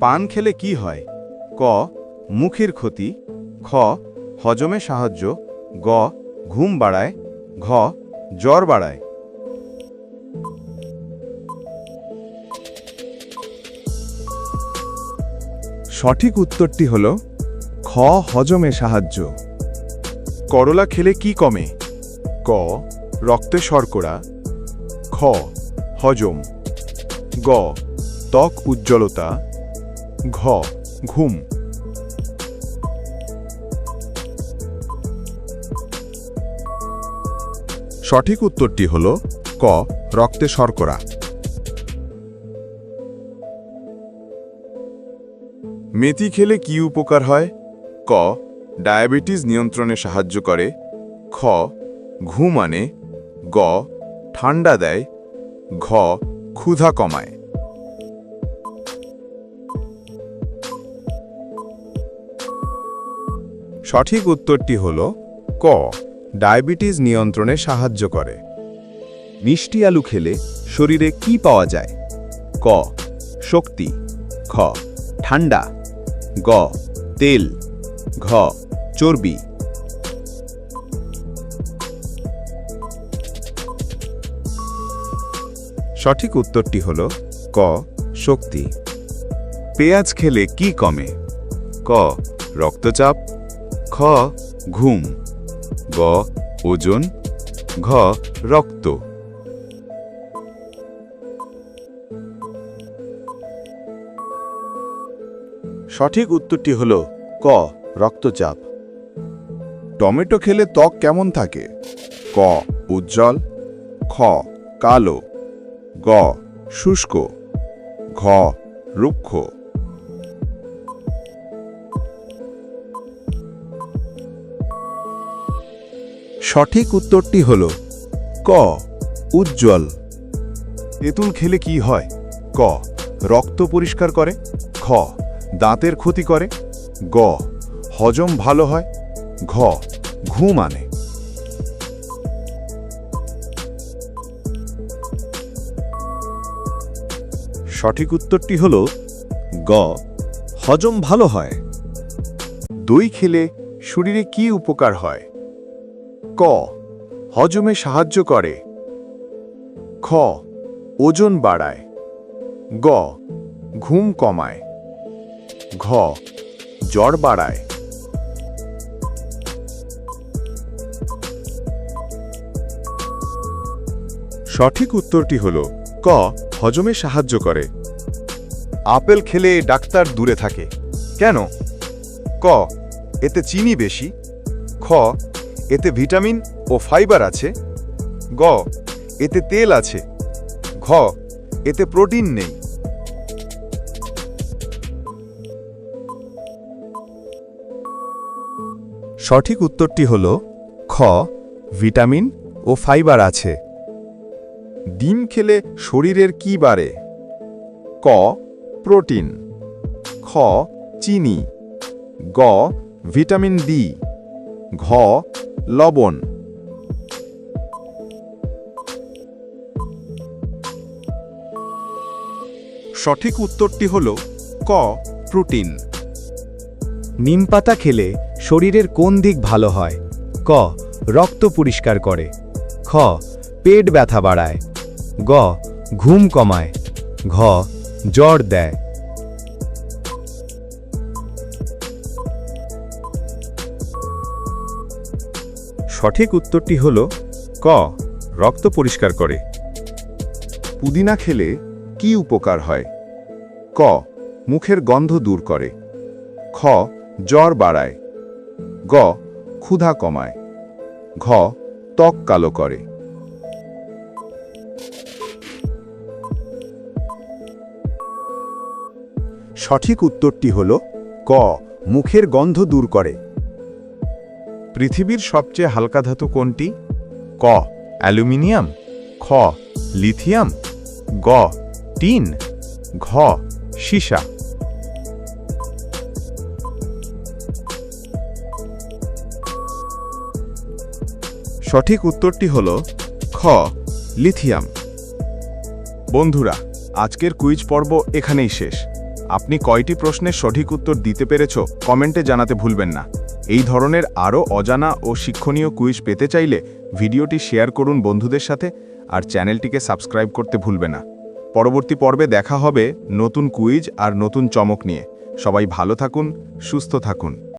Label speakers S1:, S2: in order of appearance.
S1: পান খেলে কি হয়? ক, মুখের ক্ষতি। খ, হজমে সাহায্য। গ, ঘুম বাড়ায়। ঘ, জ্বর বাড়ায়। সঠিক উত্তরটি হল, খ, হজমে সাহায্য। করলা খেলে কি কমে? ক, রক্তে শর্করা। খ, হজম। গ, ত্বক উজ্জ্বলতা। ঘ, ঘুম। সঠিক উত্তরটি হল ক, রক্তে শর্করা। মেথি খেলে কি উপকার হয়? ক, ডায়াবেটিস নিয়ন্ত্রণে সাহায্য করে। খ, ঘুম আনে। গ, ঠান্ডা দেয়। ঘ, ক্ষুধা কমায়। সঠিক উত্তরটি হল ক, ডায়াবেটিস নিয়ন্ত্রণে সাহায্য করে। মিষ্টি আলু খেলে শরীরে কি পাওয়া যায়? ক, শক্তি। খ, ঠান্ডা। গ, তেল। ঘ, চর্বি। সঠিক উত্তরটি হল ক, শক্তি। পেঁয়াজ খেলে কি কমে? ক, রক্তচাপ। খ, ঘুম। গ, ওজন। ঘ, রক্ত। সঠিক উত্তরটি হল ক, রক্তচাপ। টমেটো খেলে ত্বক কেমন থাকে? ক, উজ্জ্বল। খ, কালো। গ, শুষ্ক। ঘ, রুক্ষ। সঠিক উত্তরটি হল ক, উজ্জ্বল। তেঁতুল খেলে কি হয়? ক, রক্ত পরিষ্কার করে। খ দাঁতের ক্ষতি করে। গ, হজম ভালো হয়। ঘ, ঘুম আনে। সঠিক উত্তরটি হল গ, হজম ভালো হয়। দই খেলে শরীরে কি উপকার হয়? ক, হজমে সাহায্য করে। খ, ওজন বাড়ায়। গ, ঘুম কমায়। ঘ, জ্বর বাড়ায়। সঠিক উত্তরটি হল, ক, হজমে সাহায্য করে। আপেল খেলে ডাক্তার দূরে থাকে। কেন? ক, এতে চিনি বেশি। খ এতে ভিটামিন ও ফাইবার আছে। গ, এতে তেল আছে। ঘ, এতে প্রোটিন নেই। সঠিক উত্তরটি হল খ, ভিটামিন ও ফাইবার আছে। ডিম খেলে শরীরের কি বাড়ে? ক, প্রোটিন। খ, চিনি। গ, ভিটামিন ডি। ঘ লবণ। সঠিক উত্তরটি হল ক, প্রোটিন।
S2: নিম পাতা খেলে শরীরের কোন দিক ভালো হয়? ক, রক্ত পরিষ্কার করে। খ, পেট ব্যথা বাড়ায়। গ, ঘুম কমায়। ঘ, জ্বর দেয়।
S1: সঠিক উত্তরটি হল ক, রক্ত পরিষ্কার করে। পুদিনা খেলে কি উপকার হয়? ক, মুখের গন্ধ দূর করে। খ, জ্বর বাড়ায়। গ, ক্ষুধা কমায়। ঘ, ত্বক কালো করে। সঠিক উত্তরটি হল ক, মুখের গন্ধ দূর করে। পৃথিবীর সবচেয়ে হালকা ধাতু কোনটি? ক, অ্যালুমিনিয়াম, খ, লিথিয়াম, গ, টিন, ঘ, সীসা। সঠিক উত্তরটি হল খ, লিথিয়াম। বন্ধুরা, আজকের কুইজ পর্ব এখানেই শেষ। আপনি কয়টি প্রশ্নের সঠিক উত্তর দিতে পেরেছ, কমেন্টে জানাতে ভুলবেন না। এই ধরনের আরও অজানা ও শিক্ষণীয় কুইজ পেতে চাইলে ভিডিওটি শেয়ার করুন বন্ধুদের সাথে আর চ্যানেলটিকে সাবস্ক্রাইব করতে ভুলবে না। পরবর্তী পর্বে দেখা হবে নতুন কুইজ আর নতুন চমক নিয়ে। সবাই ভালো থাকুন, সুস্থ থাকুন।